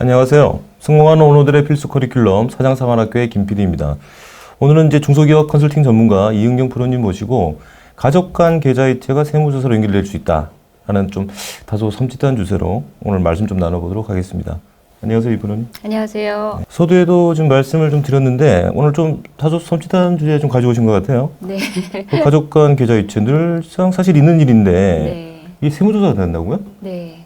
안녕하세요. 성공하는 오너들의 필수 커리큘럼 사장사관학교의 김PD입니다. 오늘은 이제 중소기업 컨설팅 전문가 이은경 프로님 모시고 가족 간 계좌이체가 세무조사로 연결될 수 있다라는 좀 다소 섬찟한 주제로 오늘 말씀 좀 나눠보도록 하겠습니다. 안녕하세요, 이 프로님. 안녕하세요. 서두에도 지금 말씀을 좀 드렸는데 오늘 좀 다소 섬찟한 주제 좀 가져오신 것 같아요. 네. 그 가족 간 계좌이체 늘상 사실 있는 일인데 네. 이게 세무조사가 된다고요? 네.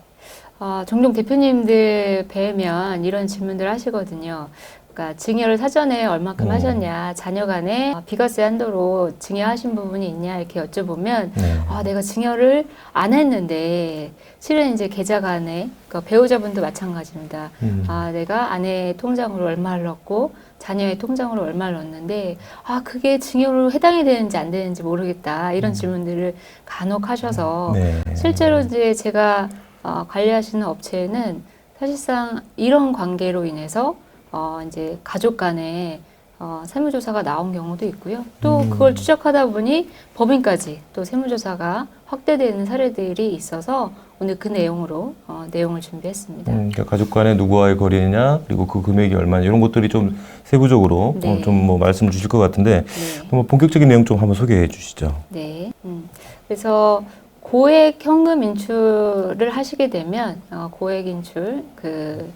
아, 종종 대표님들 뵈면 이런 질문들 하시거든요. 그러니까 증여를 사전에 얼마큼 음. 하셨냐, 자녀 간에 비과세 한도로 증여하신 부분이 있냐 이렇게 여쭤보면 네. 아, 내가 증여를 안 했는데 실은 이제 계좌 간에 그러니까 배우자분도 마찬가지입니다. 음. 아, 내가 아내의 통장으로 얼마를 넣고 자녀의 통장으로 얼마를 넣었는데 아, 그게 증여로 해당이 되는지 안 되는지 모르겠다. 이런 음. 질문들을 간혹 하셔서 네. 실제로 이제 제가 어, 관리하시는 업체에는 사실상 이런 관계로 인해서 어, 이제 가족 간에 어, 세무조사가 나온 경우도 있고요. 또 음. 그걸 추적하다 보니 법인까지 또 세무조사가 확대되는 사례들이 있어서 오늘 그 내용으로 어, 내용을 준비했습니다. 음, 그러니까 가족 간에 누구와의 거래냐 그리고 그 금액이 얼마냐 이런 것들이 좀 세부적으로 네. 좀뭐 말씀을 주실 것 같은데 네. 뭐 본격적인 내용 좀 한번 소개해 주시죠. 네. 음. 그래서 고액 현금 인출을 하시게 되면 어, 고액 인출 그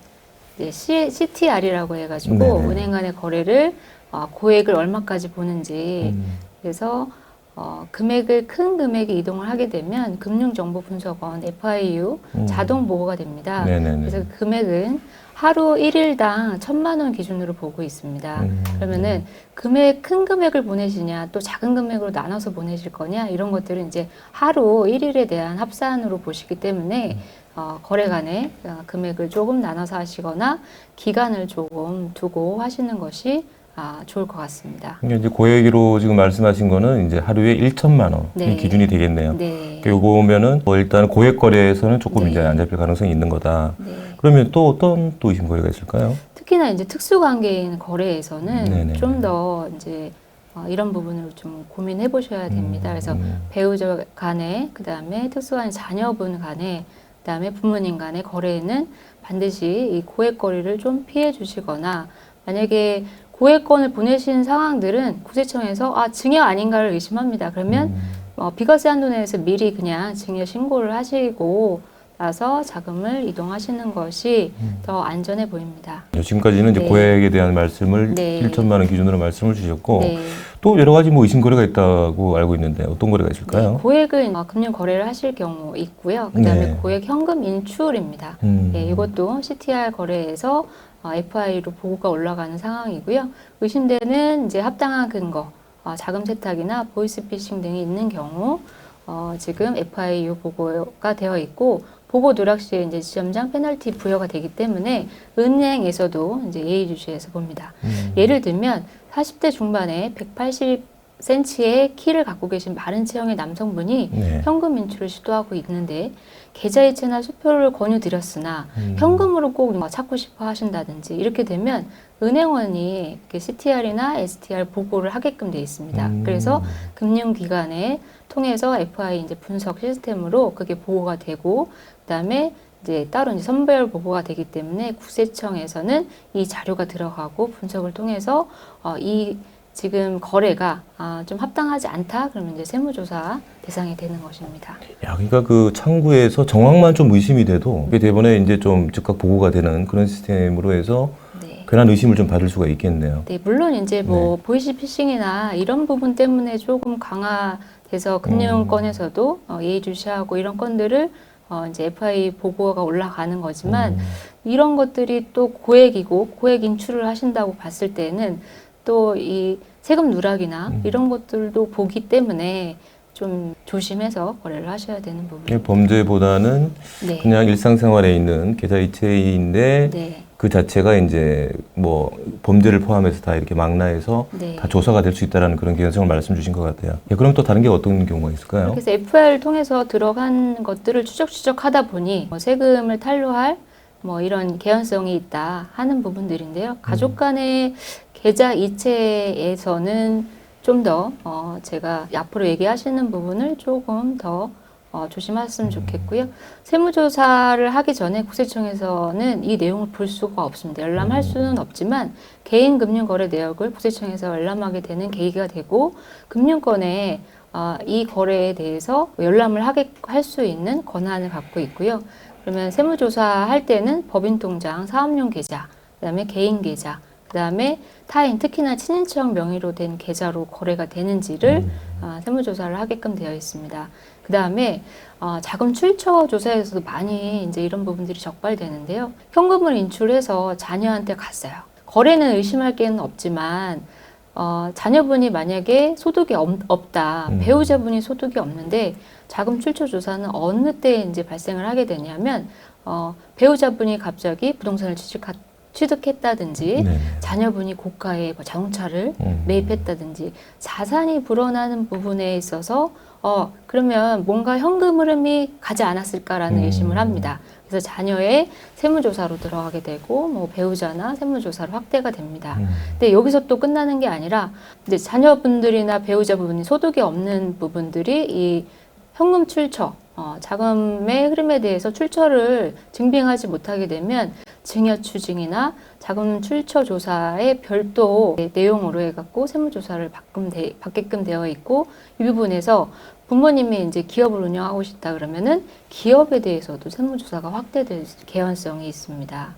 이제 C, CTR이라고 해가지고 네네. 은행 간의 거래를 어, 고액을 얼마까지 보는지 음, 그래서 어, 금액을 큰 금액이 이동을 하게 되면 금융정보분석원 FIU 음. 자동 보고가 됩니다. 네네네. 그래서 그 금액은 하루 일일당 천만 원 기준으로 보고 있습니다. 음. 그러면은 금액 큰 금액을 보내시냐 또 작은 금액으로 나눠서 보내실 거냐 이런 것들은 이제 하루 일일에 대한 합산으로 보시기 때문에 어, 거래 간에 어, 금액을 조금 나눠서 하시거나 기간을 조금 두고 하시는 것이 아, 좋을 것 같습니다. 그러니까 이제 고액으로 지금 말씀하신 거는 이제 하루에 1천만 원이 네. 기준이 되겠네요. 네. 그러니까 요거면은 뭐 일단 고액 거래에서는 조금 네. 이제 안 잡힐 가능성이 있는 거다. 네. 그러면 또 어떤 또 의심 거래가 있을까요? 특히나 이제 특수 관계인 거래에서는 네네. 좀더 이제 어, 이런 부분을 좀 고민해 보셔야 됩니다. 음, 그래서 음. 배우자 간에 그다음에 특수한 자녀분 간에 그다음에 부모님 간의 거래에는 반드시 이 고액 거래를 좀 피해 주시거나 만약에 고액권을 보내신 상황들은 구세청에서 아 증여 아닌가를 의심합니다. 그러면 음. 어, 비과세 한도 내에서 미리 그냥 증여 신고를 하시고 나서 자금을 이동하시는 것이 음. 더 안전해 보입니다. 지금까지는 이제 네. 고액에 대한 말씀을 네. 1천만 원 기준으로 말씀을 주셨고 네. 또 여러 가지 뭐 의심 거래가 있다고 알고 있는데 어떤 거래가 있을까요? 네, 고액은 어, 금융 거래를 하실 경우 있고요. 그다음에 네. 고액 현금 인출입니다. 음. 예, 이것도 CTR 거래에서 어, FI로 보고가 올라가는 상황이고요. 의심되는 이제 합당한 근거, 어, 자금 세탁이나 보이스피싱 등이 있는 경우 어, 지금 FIU 보고가 되어 있고 보고 누락 시에 이제 지점장 페널티 부여가 되기 때문에 은행에서도 이제 예의 주시해서 봅니다. 음. 예를 들면 40대 중반에 180cm의 키를 갖고 계신 마른 체형의 남성분이 네. 현금 인출을 시도하고 있는데 계좌이체나 수표를 권유드렸으나 음. 현금으로 꼭 찾고 싶어 하신다든지 이렇게 되면 은행원이 CTR이나 STR 보고를 하게끔 돼 있습니다. 음. 그래서 금융기관에 통해서 FI 이제 분석 시스템으로 그게 보고가 되고 그다음에 이제 따로 이제 선별 보고가 되기 때문에 구세청에서는 이 자료가 들어가고 분석을 통해서 어, 이 지금 거래가 아, 좀 합당하지 않다 그러면 이제 세무조사 대상이 되는 것입니다. 야, 그러니까 그 창구에서 정황만 좀 의심이 돼도 이게 대본에 이제 좀 즉각 보고가 되는 그런 시스템으로 해서 네. 괜한 의심을 좀 받을 수가 있겠네요. 네, 물론 이제 뭐 보이시 피싱이나 이런 부분 때문에 조금 강화돼서 금융권에서도 어, 예의주시하고 이런 건들을 어, 이제 FI 보고가 올라가는 거지만 음. 이런 것들이 또 고액이고 고액 인출을 하신다고 봤을 때는 또 이 세금 누락이나 음. 이런 것들도 보기 때문에 좀 조심해서 거래를 하셔야 되는 이게 부분입니다. 범죄보다는 네. 그냥 일상생활에 있는 계좌 이체인데 네. 그 자체가 이제 뭐 범죄를 포함해서 다 이렇게 망라해서 네. 다 조사가 될 수 있다라는 그런 개연성을 말씀 주신 것 같아요. 예, 그럼 또 다른 게 어떤 경우가 있을까요? 그래서 FI를 통해서 들어간 것들을 추적추적하다 보니 뭐 세금을 탄로할 뭐 이런 개연성이 있다 하는 부분들인데요. 가족 간의 계좌 이체에서는 좀더 어, 제가 앞으로 얘기하시는 부분을 조금 더 어, 조심하셨으면 좋겠고요. 세무조사를 하기 전에 국세청에서는 이 내용을 볼 수가 없습니다. 열람할 수는 없지만 개인 금융거래 내역을 국세청에서 열람하게 되는 계기가 되고 금융권에 어, 이 거래에 대해서 열람을 하게 할 수 있는 권한을 갖고 있고요. 그러면 세무조사 할 때는 법인 통장, 사업용 계좌, 그다음에 개인 계좌, 그다음에 타인 특히나 친인척 명의로 된 계좌로 거래가 되는지를 아, 세무조사를 하게끔 되어 있습니다. 그 다음에 어, 자금 출처 조사에서도 많이 이제 이런 부분들이 적발되는데요. 현금을 인출해서 자녀한테 갔어요. 거래는 의심할 게는 없지만 어, 자녀분이 만약에 소득이 없, 없다, 음. 배우자분이 소득이 없는데 자금 출처 조사는 어느 때 이제 발생을 하게 되냐면 어, 배우자분이 갑자기 부동산을 취득하, 취득했다든지 네. 자녀분이 고가의 뭐 자동차를 음. 매입했다든지 자산이 불어나는 부분에 있어서 어 그러면 뭔가 현금 흐름이 가지 않았을까라는 음. 의심을 합니다. 그래서 자녀의 세무조사로 들어가게 되고 뭐 배우자나 세무조사로 확대가 됩니다. 음. 근데 여기서 또 끝나는 게 아니라 이제 자녀분들이나 배우자분이 소득이 없는 부분들이 이 현금 출처, 어, 자금의 흐름에 대해서 출처를 증빙하지 못하게 되면 증여 추징이나 자금 출처 조사에 별도 내용으로 해갖고 세무조사를 받게끔 되어 있고 이 부분에서 부모님이 이제 기업을 운영하고 싶다 그러면은 기업에 대해서도 세무조사가 확대될 개연성이 있습니다.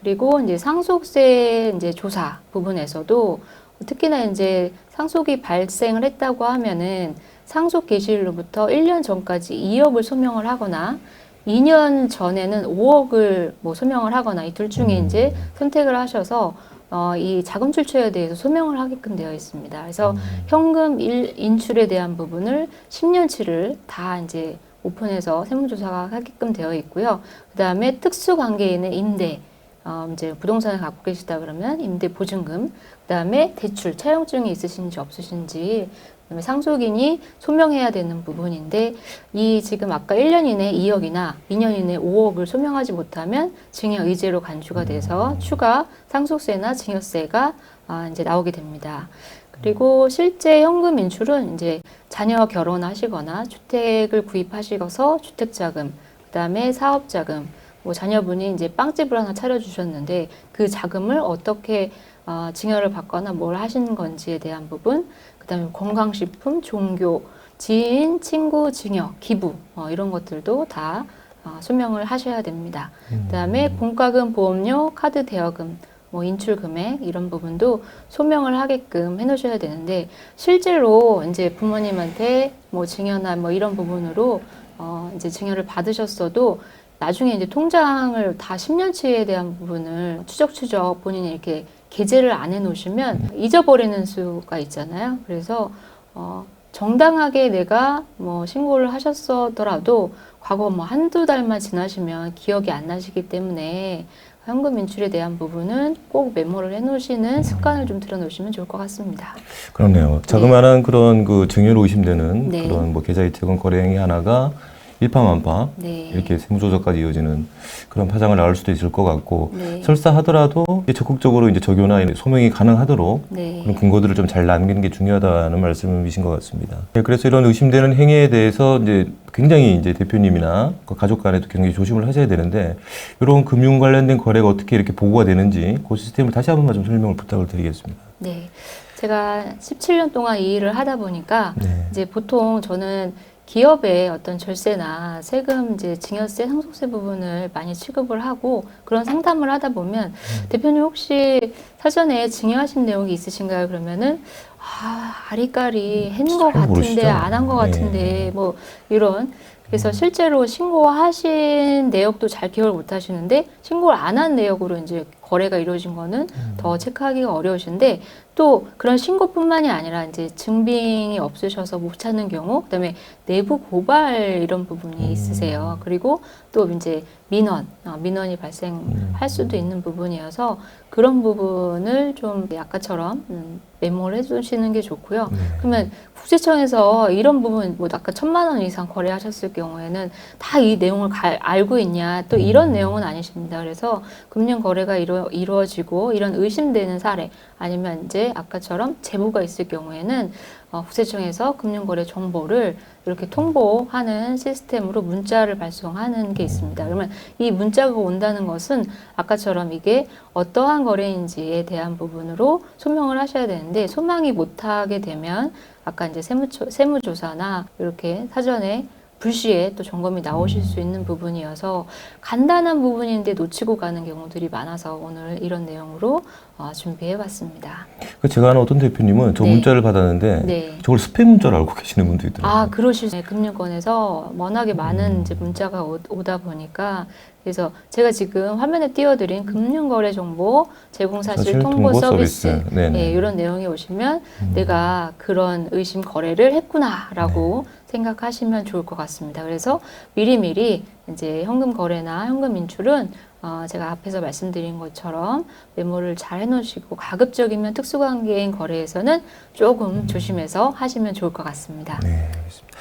그리고 이제 상속세 이제 조사 부분에서도 특히나 이제 상속이 발생을 했다고 하면은 상속 개시일로부터 1년 전까지 2억을 소명을 하거나 2년 전에는 5억을 뭐 소명을 하거나 이 둘 중에 음. 이제 선택을 하셔서 어, 이 자금 출처에 대해서 소명을 하게끔 되어 있습니다. 그래서 음. 현금 일, 인출에 대한 부분을 10년치를 다 이제 오픈해서 세무조사가 하게끔 되어 있고요. 그 다음에 특수관계인의 임대, 어, 이제 부동산을 갖고 계시다 그러면 임대 보증금, 그 다음에 대출, 차용증이 있으신지 없으신지, 그다음에 상속인이 소명해야 되는 부분인데 이 지금 아까 1년 이내 2억이나 2년 이내 5억을 소명하지 못하면 증여 의제로 간주가 돼서 추가 상속세나 증여세가 아, 이제 나오게 됩니다. 그리고 실제 현금 인출은 이제 자녀 결혼하시거나 주택을 구입하시고서 주택자금, 그다음에 사업자금, 뭐 자녀분이 이제 빵집을 하나 차려주셨는데 그 자금을 어떻게 어, 증여를 받거나 뭘 하신 건지에 대한 부분, 그 다음에 건강식품, 종교, 지인, 친구 증여, 기부 어, 이런 것들도 다 어, 소명을 하셔야 됩니다. 그다음에 공과금, 보험료, 카드 대여금, 뭐 인출 금액 이런 부분도 소명을 하게끔 해놓으셔야 되는데 실제로 이제 부모님한테 뭐 증여나 뭐 이런 부분으로 어, 이제 증여를 받으셨어도 나중에 이제 통장을 다 10년치에 대한 부분을 추적추적 본인이 이렇게 게재를 안 해놓으시면 잊어버리는 수가 있잖아요. 그래서 어, 정당하게 내가 뭐 신고를 하셨더라도 과거 뭐 한두 달만 지나시면 기억이 안 나시기 때문에 현금 인출에 대한 부분은 꼭 메모를 해놓으시는 습관을 좀 들여놓으시면 좋을 것 같습니다. 그렇네요. 자그마한 그런 그 증여로 의심되는 네. 그런 뭐 계좌 이체권 거래 행위 하나가 일파만파 네. 이렇게 세무조사까지 이어지는 그런 파장을 낳을 수도 있을 것 같고 네. 설사 하더라도 적극적으로 이제 적용이나 소명이 가능하도록 네. 그런 근거들을 좀 잘 남기는 게 중요하다는 말씀이신 것 같습니다. 네, 그래서 이런 의심되는 행위에 대해서 이제 굉장히 이제 대표님이나 그 가족 간에도 굉장히 조심을 하셔야 되는데 이런 금융 관련된 거래가 어떻게 이렇게 보고가 되는지 그 시스템을 다시 한 번만 좀 설명을 부탁을 드리겠습니다. 네. 제가 17년 동안 이 일을 하다 보니까 네. 이제 보통 저는 기업의 어떤 절세나 세금 이제 증여세, 상속세 부분을 많이 취급을 하고 그런 상담을 하다 보면 대표님 혹시 사전에 증여하신 내용이 있으신가요? 그러면은 아 아리까리 했는 것잘 같은데? 안 한 것 같은데 네. 뭐 이런 그래서 실제로 신고하신 내역도 잘 기억을 못 하시는데 신고를 안 한 내역으로 이제 거래가 이루어진 거는 더 체크하기가 어려우신데 또 그런 신고뿐만이 아니라 이제 증빙이 없으셔서 못 찾는 경우 그다음에 내부 고발 이런 부분이 음. 있으세요. 그리고 또 이제 민원, 어, 민원이 발생할 수도 있는 부분이어서 그런 부분을 좀 아까처럼 음, 메모를 해주시는 게 좋고요. 네. 그러면 국세청에서 이런 부분, 뭐 아까 천만 원 이상 거래하셨을 경우에는 다 이 내용을 가- 알고 있냐, 또 이런 음. 내용은 아니십니다. 그래서 금융 거래가 이루, 이루어지고 이런 의심되는 사례, 아니면 이제 아까처럼 제보가 있을 경우에는 어, 국세청에서 금융거래 정보를 이렇게 통보하는 시스템으로 문자를 발송하는 게 있습니다. 그러면 이 문자가 온다는 것은 아까처럼 이게 어떠한 거래인지에 대한 부분으로 소명을 하셔야 되는데 소망이 못하게 되면 아까 이제 세무조, 세무조사나 이렇게 사전에 불시에 또 점검이 나오실 수 있는 부분이어서 간단한 부분인데 놓치고 가는 경우들이 많아서 오늘 이런 내용으로 어, 준비해 봤습니다. 그 제가 아는 어떤 대표님은 저 네. 문자를 받았는데 네. 저걸 스팸 문자로 알고 계시는 분도 있더라고요. 아, 그러실 수 있어요. 금융권에서 워낙에 많은 음. 이제 문자가 오, 오다 보니까 그래서 제가 지금 화면에 띄워드린 금융거래 정보 제공 사실 사실 통보 통보 서비스, 서비스. 예, 이런 내용이 오시면 음. 내가 그런 의심 거래를 했구나라고 생각하시면 좋을 것 같습니다. 그래서 미리미리 이제 현금 거래나 현금 인출은 어, 제가 앞에서 말씀드린 것처럼 메모를 잘 해놓으시고 가급적이면 특수관계인 거래에서는 조금 조심해서 하시면 좋을 것 같습니다. 네, 알겠습니다.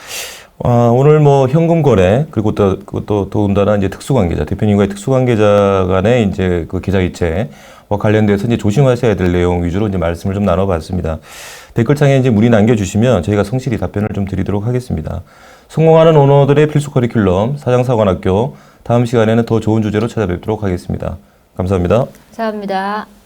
아, 오늘 뭐 현금 거래 그리고 또 그것도 더군다나 이제 특수관계자 대표님과의 특수관계자 간의 이제 그 계좌이체와 관련돼서 이제 조심하셔야 될 내용 위주로 이제 말씀을 좀 나눠봤습니다. 댓글창에 이제 문의 남겨주시면 저희가 성실히 답변을 좀 드리도록 하겠습니다. 성공하는 오너들의 필수 커리큘럼 사장사관학교 다음 시간에는 더 좋은 주제로 찾아뵙도록 하겠습니다. 감사합니다. 감사합니다.